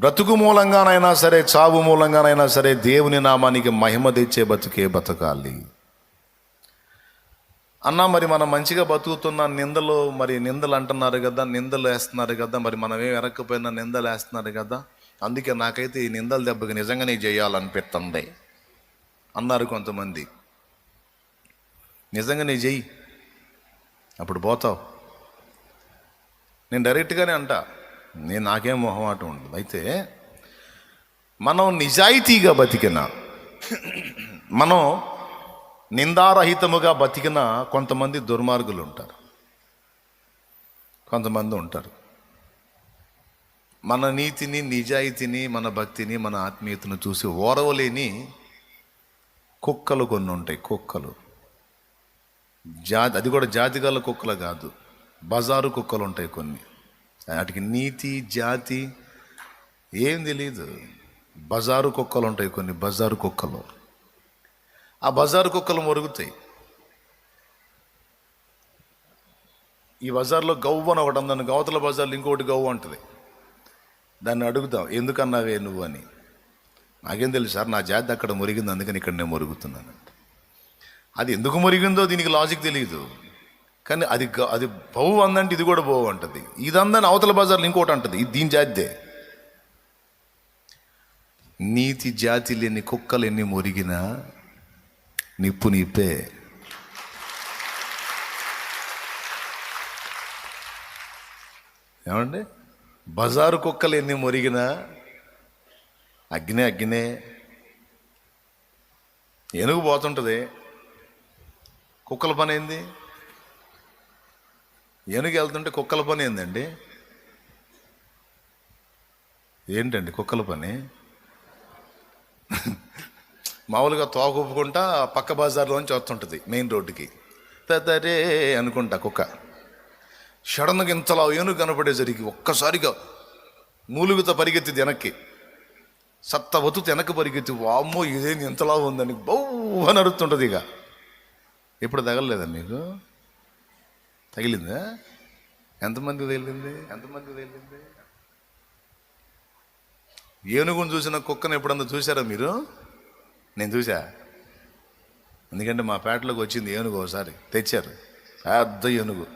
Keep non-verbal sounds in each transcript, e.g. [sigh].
బ్రతుకు మూలంగానైనా సరే చావు మూలంగానైనా సరే దేవుని నామానికి మహిమ తెచ్చే బతుకే బతకాలి. అన్నా మరి మనం మంచిగా బతుకుతున్న నిందలు మరి నిందలు అంటున్నారు కదా నిందలు వేస్తున్నారు కదా మరి మనం ఏం ఎరక్కపోయినా నిందలు వేస్తున్నారు కదా అందుకే నాకైతే ఈ నిందల దెబ్బకి నిజంగానే చేయాలనిపిస్తుంది అన్నారు కొంతమంది. నిజంగానే చెయ్యి అప్పుడు పోతావు. నేను డైరెక్ట్గానే అంటా. నేను నాకేం మొహమాటం ఉండదు. అయితే మనం నిజాయితీగా బతికిన మనం నిందారహితముగా బతికిన కొంతమంది దుర్మార్గులు ఉంటారు. కొంతమంది ఉంటారు. మన నీతిని నిజాయితీని మన భక్తిని మన ఆత్మీయతను చూసి ఓరవలేని కుక్కలు కొన్ని ఉంటాయి కుక్కలు. జాతి అది కూడా జాతిగల కుక్కలు కాదు బజారు కుక్కలు ఉంటాయి కొన్ని. వాటికి నీతి జాతి ఏం తెలియదు బజారు కుక్కలు ఉంటాయి కొన్ని బజారు కుక్కలు. ఆ బజారు కుక్కలు మొరుగుతాయి. ఈ బజార్లో గవ్వు అని ఒకటి ఉందని గవతల బజార్లో ఇంకొకటి గవ్వు ఉంటుంది. దాన్ని అడుగుతాం ఎందుకన్నావే నువ్వు అని. నాకేం తెలుసు సార్ నా జాతి అక్కడ మురిగింది అందుకని ఇక్కడ నేను మురుగుతున్నాను. అది ఎందుకు మురిగిందో దీనికి లాజిక్ తెలియదు కానీ అది అది బహు అందంటే ఇది కూడా బహు అంటుంది. ఇది అందని అవతల బజార్లో ఇంకోటి అంటుంది. ఇది దీని జాతిదే. నీతి జాతి లేని కుక్కలు ఎన్ని మురిగినా నిప్పు నిప్పే ఏమండి? బజారు కుక్కలు ఎన్ని మురిగినా అగ్నే అగ్నే ఏనుగు పోతుంటుంది. కుక్కల పని ఏంది? ఏనుగు వెళ్తుంటే కుక్కల పని ఏందండి? ఏంటండి కుక్కల పని? మామూలుగా తోగొప్పుకుంటా పక్క బజార్లోంచి వస్తుంటుంది మెయిన్ రోడ్డుకి. తరే అనుకుంటా కుక్క. షడన్కి ఇంతలా ఏనుగు కనపడేసరికి ఒక్కసారిగా మూలుగుతో పరిగెత్తి వెనక్కి. సత్త బతుకు వెనక్కి పరిగెత్తి వామ్మో ఇదేంది ఇంతలా ఉందని బౌ అని అరుతుంటుంది ఇక. ఎప్పుడు తగలలేదా మీకు? తగిలిందా? ఎంతమంది తగిలింది? ఎంతమంది తగిలింది? ఏనుగును చూసిన కుక్కను ఎప్పుడన్నా చూసారా మీరు? నేను చూసా ఎందుకంటే మా పేటలోకి వచ్చింది ఏనుగు ఒకసారి తెచ్చారు. పెద్ద ఏనుగు.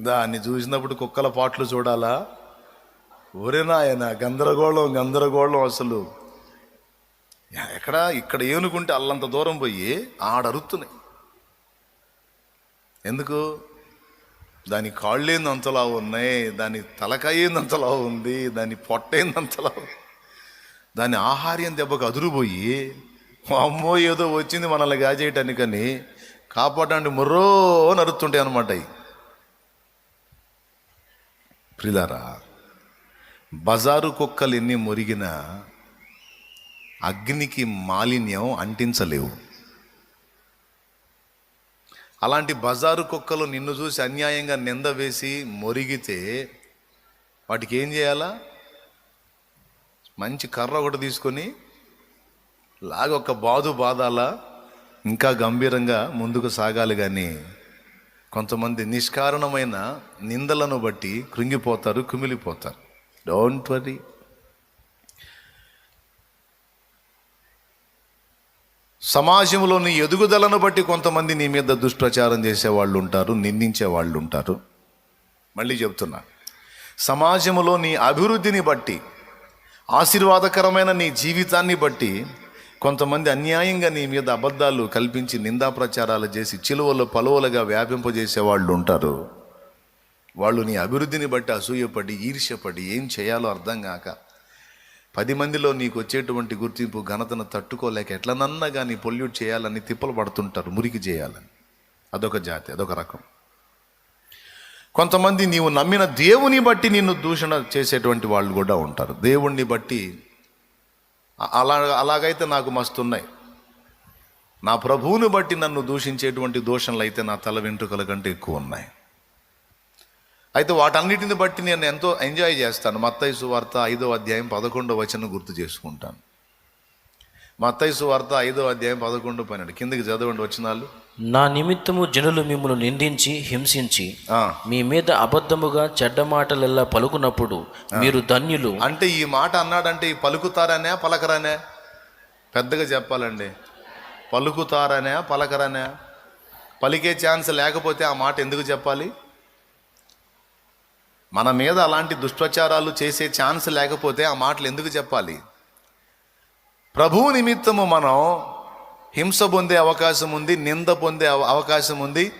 దాన్ని చూసినప్పుడు కుక్కల పాటలు చూడాలా? ఒరేనాయన గందరగోళం గందరగోళం అసలు. ఎక్కడ? ఇక్కడ ఏనుగుంటే అల్లంత దూరం పోయి ఆడరుతున్నాయి ఎందుకు? దాని కాళ్ళేంది అంతలా ఉన్నాయి దాని తలకాయేంది అంతలా ఉంది దాని పొట్టేంది అంతలా ఉంది. దాని ఆహార్యం దెబ్బకు అదురుపోయి అమ్మో ఏదో వచ్చింది మనల్ని గాజేయటానికని కాపాడండి మొర్రో నరుతుంటాయి అనమాట అవి ప్రిలారా బజారు కుక్కలు ఎన్ని మురిగినా అగ్నికి మాలిన్యం అంటించలేవు. అలాంటి బజారు కుక్కలు నిన్ను చూసి అన్యాయంగా నింద వేసి మొరిగితే వాటికి ఏం చేయాలా? మంచి కర్ర ఒకటి తీసుకొని లాగ ఒక బాదు బాధాలా ఇంకా గంభీరంగా ముందుకు సాగాలి కానీ కొంతమంది నిష్కారణమైన నిందలను బట్టి కృంగిపోతారు కుమిలిపోతారు. డోంట్ వరీ సమాజంలోని ఎదుగుదలను బట్టి కొంతమంది నీ మీద దుష్ప్రచారం చేసే వాళ్ళు ఉంటారు నిందించే వాళ్ళు ఉంటారు. మళ్ళీ చెప్తున్నా సమాజంలో నీ అభివృద్ధిని బట్టి ఆశీర్వాదకరమైన నీ జీవితాన్ని బట్టి కొంతమంది అన్యాయంగా నీ మీద అబద్ధాలు కల్పించి నిందా ప్రచారాలు చేసి చిలువలు పలువలుగా వ్యాపింపజేసే వాళ్ళు ఉంటారు. వాళ్ళు నీ అభివృద్ధిని బట్టి అసూయపడి ఈర్ష్యపడి ఏం చేయాలో అర్థం కాక పది మందిలో నీకు వచ్చేటువంటి గుర్తింపు ఘనతను తట్టుకోలేక ఎట్లనన్నా కానీ పొల్యూట్ చేయాలని తిప్పలు పడుతుంటారు మురికి చేయాలని. అదొక జాతి అదొక రకం. కొంతమంది నీవు నమ్మిన దేవుని బట్టి నిన్ను దూషణ చేసేటువంటి వాళ్ళు కూడా ఉంటారు. దేవుణ్ణి బట్టి అలా అలాగైతే నాకు మస్తున్నాయి. నా ప్రభువుని బట్టి నన్ను దూషించేటువంటి దోషణలు అయితే నా తల వెంట్రుకల కంటే ఎక్కువ ఉన్నాయి. అయితే వాటన్నిటిని బట్టి నేను ఎంతో ఎంజాయ్ చేస్తాను. మత్తయి సువార్త ఐదో అధ్యాయం పదకొండో వచనం గుర్తు చేసుకుంటాను. మత్తైసు వార్త ఐదో అధ్యాయం పదకొండు పన్నెండు. కిందికి చదవండి వచ్చినాళ్ళు నా నిమిత్తము జనులు మిమ్మల్ని నిందించి హింసించి మీ మీద అబద్ధముగా చెడ్డ మాటలెల్లా పలుకున్నప్పుడు మీరు ధన్యులు. అంటే ఈ మాట అన్నాడంటే ఈ పలుకుతారనే పలకరనే? పెద్దగా చెప్పాలండి. పలుకుతారనే పలకరనే? పలికే ఛాన్స్ లేకపోతే ఆ మాట ఎందుకు చెప్పాలి? మన మీద అలాంటి దుష్ప్రచారాలు చేసే ఛాన్స్ లేకపోతే ఆ మాటలు ఎందుకు చెప్పాలి? ప్రభువు నిమిత్తము మనం హింస పొందే అవకాశం ఉంది నింద పొందే అవ- అవకాశం ఉంది.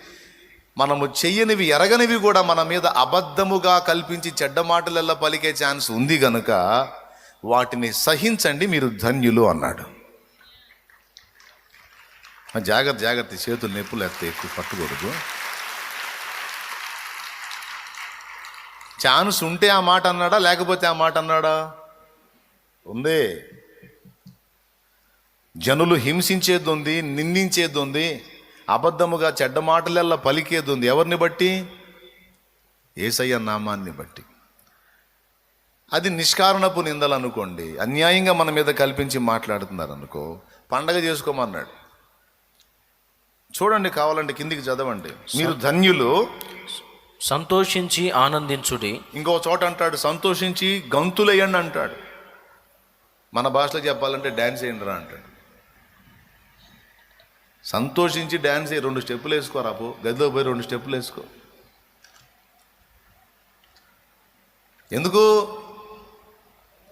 మనము చెయ్యనివి ఎరగనివి కూడా మన మీద అబద్ధముగా కల్పించి చెడ్డ మాటలల్లా పలికే ఛాన్స్ ఉంది గనుక వాటిని సహించండి మీరు ధన్యులు అన్నాడు. జాగ్రత్త జాగ్రత్త చేతులు నొప్పులు ఎత్తే ఎక్కువ పట్టుకూడదు ఛాన్స్ ఉంటే ఆ మాట అన్నాడా? లేకపోతే ఆ మాట అన్నాడా? ఉంది. జనులు హింసించేది ఉంది నిందించేది ఉంది అబద్ధముగా చెడ్డ మాటలల్లా పలికేది ఉంది ఎవరిని బట్టి? ఏసయ్య నామాన్ని బట్టి. అది నిష్కారణపు నిందలు అనుకోండి అన్యాయంగా మన మీద కల్పించి మాట్లాడుతున్నారు అనుకో పండగ చేసుకోమన్నాడు. చూడండి కావాలంటే కిందికి చదవండి. మీరు ధన్యులు. సంతోషించి ఆనందించుడి. ఇంకో చోట అంటాడు సంతోషించి గంతులేయండి అంటాడు. మన భాషలో చెప్పాలంటే డ్యాన్స్ వేయండి రా అంటాడు. సంతోషించి డ్యాన్స్ వేయి రెండు స్టెప్పులు వేసుకో రాపు గదిలో పోయి రెండు స్టెప్పులు వేసుకో. ఎందుకు?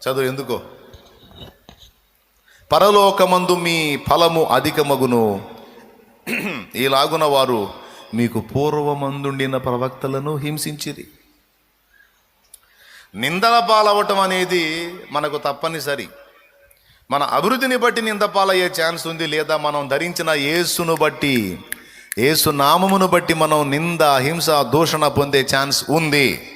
చదువు ఎందుకో? పరలోకమందు మీ ఫలము అధికమగును. [clears throat] ఈలాగున వారు మీకు పూర్వమందుండిన ప్రవక్తలను హింసించిరి. నిందల పాలవటం అనేది మనకు తప్పనిసరి. మన అభివృద్ధిని బట్టి నింద పాలయ్యే ఛాన్స్ ఉంది లేదా మనం ధరించిన యేసును బట్టి యేసు నామమును బట్టి మనం నింద హింస దూషణ పొందే ఛాన్స్ ఉంది.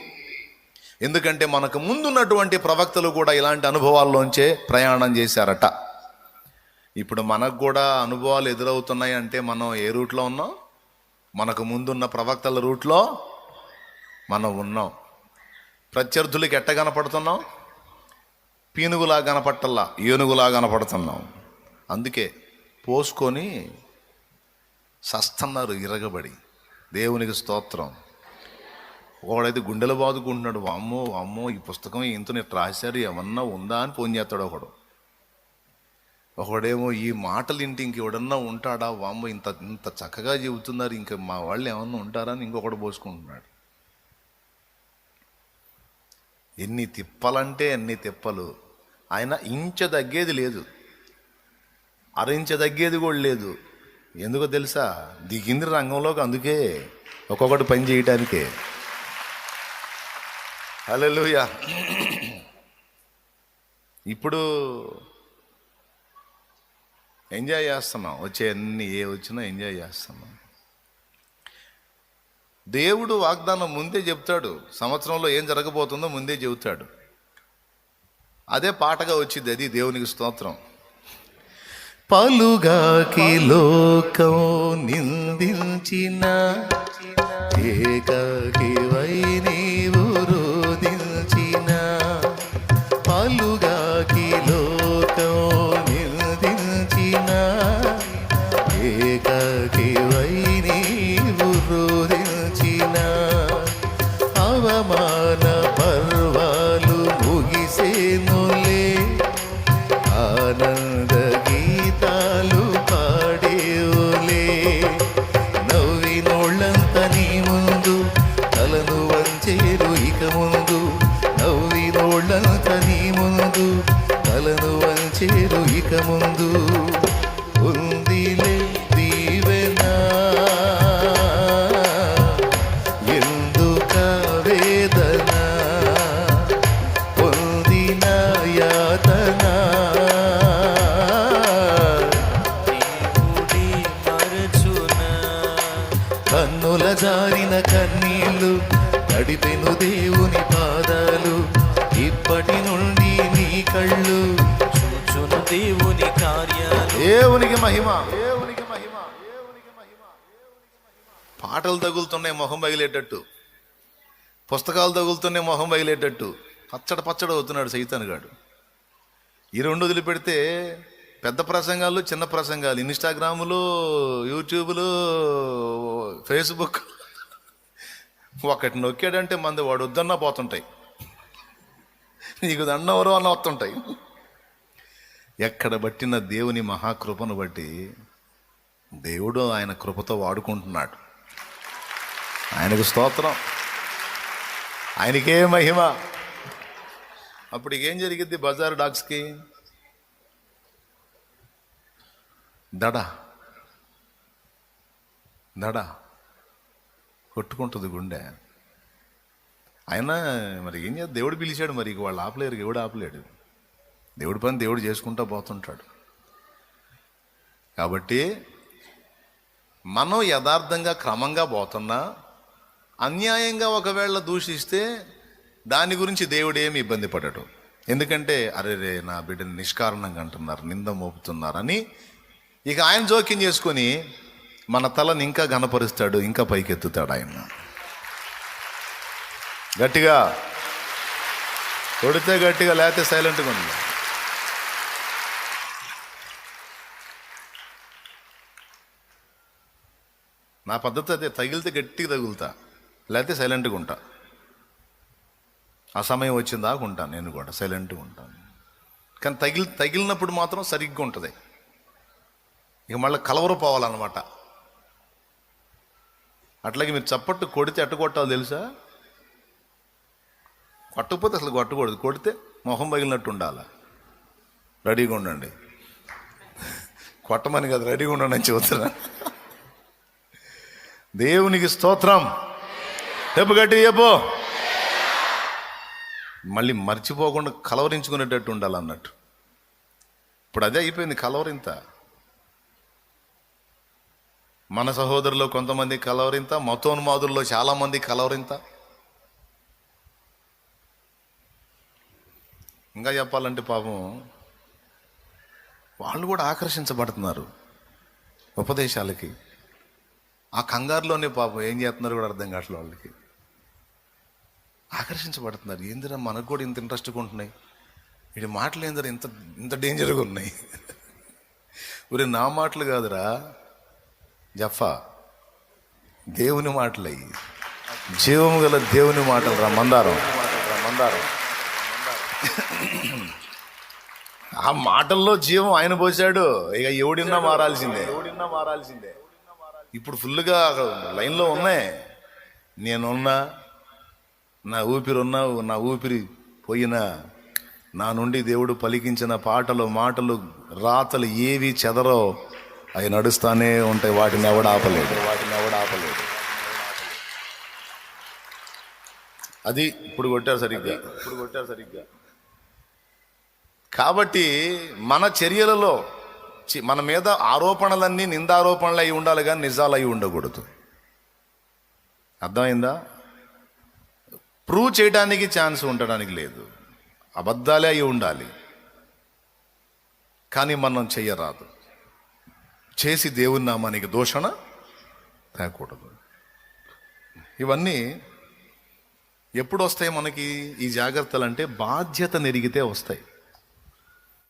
ఎందుకంటే మనకు ముందున్నటువంటి ప్రవక్తలు కూడా ఇలాంటి అనుభవాల్లోంచే ప్రయాణం చేశారట. ఇప్పుడు మనకు కూడా అనుభవాలు ఎదురవుతున్నాయి అంటే మనం ఏ రూట్లో ఉన్నాం? మనకు ముందున్న ప్రవక్తల రూట్లో మనం ఉన్నాం. ప్రత్యర్థులకి ఎట్ట కనపడుతున్నాం? పీనుగులా కనపట్టల్లా ఏనుగులా కనపడుతున్నాం. అందుకే పోసుకొని సస్తన్నారు ఇరగబడి. దేవునికి స్తోత్రం. ఒకడైతే గుండెలు బాదుకుంటున్నాడు. అమ్మో అమ్మో ఈ పుస్తకం ఇంత రాశారు ఏమన్నా ఉందా అని ఫోన్ చేస్తాడు ఒకడు. ఒకడేమో ఈ మాటలు ఇంటి ఇంకెవడన్నా ఉంటాడా? వామ్మో ఇంత ఇంత చక్కగా చెబుతున్నారు. ఇంకా మా వాళ్ళు ఏమన్నా ఉంటారా అని ఇంకొకడు పోసుకుంటున్నాడు. ఎన్ని తిప్పలంటే ఎన్ని తిప్పలు. ఆయన ఇంచ తగ్గేది లేదు. అరించ తగ్గేది కూడా లేదు. ఎందుకో తెలుసా? దిగింది రంగంలోకి అందుకే ఒక్కొక్కటి పని చేయటానికే. హలో ఇప్పుడు ఎంజాయ్ చేస్తున్నాం. వచ్చే అన్ని ఏ వచ్చినా ఎంజాయ్ చేస్తున్నాం. దేవుడు వాగ్దానం ముందే చెప్తాడు. సంవత్సరంలో ఏం జరగబోతుందో ముందే చెబుతాడు. అదే పాటగా వచ్చింది అది దేవునికి స్తోత్రం. పలుగాకి లోకం నిందించిన ఏకాకి జారిన కన్నీళ్ళు తడిపెను దేవుని పాదాలు ఇప్పటి నుండి నీ కళ్ళు చూచును దేవుని కార్యాలు. దేవునికి మహిమ. దేవునికి మహిమ దేవునికి మహిమ పాటలు తగులుతున్నాయి మొహం బయలేటట్టు పుస్తకాలు తగులుతున్నాయి మొహం బయలేటట్టు పచ్చడ పచ్చడి అవుతున్నాడు సైతాన్ గాడు ఈ రెండు వదిలిపెడితే పెద్ద ప్రసంగాలు చిన్న ప్రసంగాలు. ఇన్స్టాగ్రాములు యూట్యూబ్లు ఫేస్బుక్ ఒకటి నొక్కాడంటే మంది వాడు వద్దన్నా పోతుంటాయి. నీకు దండవరు అన్న వస్తుంటాయి. ఎక్కడ బట్టిన దేవుని మహాకృపను బట్టి దేవుడు ఆయన కృపతో వాడుకుంటున్నాడు. ఆయనకు స్తోత్రం. ఆయనకే మహిమ. అప్పుడు ఏం జరిగింది బజార్ డాగ్స్కి దడ. దడ. కొట్టుకుంటుంది గుండె. ఆయన మరి ఏం చేద్దాం దేవుడు పిలిచాడు మరి వాళ్ళు ఆపలేరు ఎవడు ఆపలేడు. దేవుడి పని దేవుడు చేసుకుంటా పోతుంటాడు. కాబట్టి మనం యథార్థంగా క్రమంగా పోతున్నా అన్యాయంగా ఒకవేళ దూషిస్తే దాని గురించి దేవుడు ఏమి ఇబ్బంది పడడు. ఎందుకంటే అరే రే నా బిడ్డని నిష్కారణంగా అంటున్నారు నింద మోపుతున్నారని ఇక ఆయన జోక్యం చేసుకొని మన తలని ఇంకా ఘనపరుస్తాడు ఇంకా పైకెత్తుతాడు ఆయన. గట్టిగా. కొడితే గట్టిగా లేకపోతే సైలెంట్గా ఉంది నా పద్ధతి అదే తగిలితే గట్టిగా తగులుతా లేకపోతే సైలెంట్గా ఉంటా. ఆ సమయం వచ్చిందాకా ఉంటాను నేను కూడా సైలెంట్గా ఉంటాను. కానీ తగిలి తగిలినప్పుడు మాత్రం సరిగ్గా ఉంటుంది. ఇక మళ్ళీ కలవరపోవాలన్నమాట అట్లాగే మీరు చప్పట్టు కొడితే ఎట్ట కొట్టాలో తెలుసా? కొట్టకపోతే అసలు కొట్టకూడదు. కొడితే మొహం పగిలినట్టు ఉండాలి? రెడీగా ఉండండి. కొట్టమని కదా రెడీగా ఉండండి అని చెబుతున్నా. దేవునికి స్తోత్రం. చెప్పు గట్టి చెప్పు. మళ్ళీ మర్చిపోకుండా కలవరించుకునేటట్టు ఉండాలి అన్నట్టు ఇప్పుడు అదే అయిపోయింది కలవరింత. మన సహోదరులు కొంతమంది కలవరింత మతోన్మాదుల్లో చాలామంది కలవరింత. ఇంకా చెప్పాలంటే పాపం వాళ్ళు కూడా ఆకర్షించబడుతున్నారు ఉపదేశాలకి. ఆ కంగారులోనే పాపం ఏం చేస్తున్నారు కూడా అర్థం కావట్లేదు వాళ్ళకి. ఆకర్షించబడుతున్నారు. ఏందిరా మనకు కూడా ఇంత ఇంట్రెస్ట్గా ఉంటున్నాయి. వీడి మాటలు ఏందిరా ఇంత ఇంత డేంజర్గా ఉన్నాయి. [laughs] ఒరే నా మాటలు కాదురా. జఫా దేవుని మాటలు. అయ్యి జీవము గల దేవుని మాటలు రా మందారం. మందారం ఆ మాటల్లో జీవం ఆయన పోసాడు. ఇక ఎవడిన్నా మారాల్సిందే. ఎవడిన్నా మారాల్సిందే ఇప్పుడు ఫుల్గా లైన్లో ఉన్నాయి. నేనున్నా నా ఊపిరి నా ఊపిరి పోయినా నా నుండి దేవుడు పలికించిన పాటలు మాటలు రాతలు ఏవి చెదరో అవి నడుస్తూనే ఉంటాయి వాటిని ఎవడ ఆపలేడు. వాటిని ఎవడ ఆపలేడు అది ఇప్పుడు కొట్టారు సరిగ్గా. ఇప్పుడు కొట్టారు సరిగ్గా కాబట్టి మన చర్యలలో చి- మన మీద ఆరోపణలన్నీ నిందారోపణలు అయి ఉండాలి కానీ నిజాలు అయి ఉండకూడదు. అర్థమైందా? ప్రూవ్ చేయడానికి ఛాన్స్ ఉండడానికి లేదు. అబద్ధాలే అయి ఉండాలి. కానీ మనం చెయ్యరాదు. చేసి దేవుని నామానికి దూషణ తేకూడదు. ఇవన్నీ ఎప్పుడు వస్తాయి మనకి? ఈ జాగ్రత్తలు అంటే బాధ్యత నెరిగితే వస్తాయి.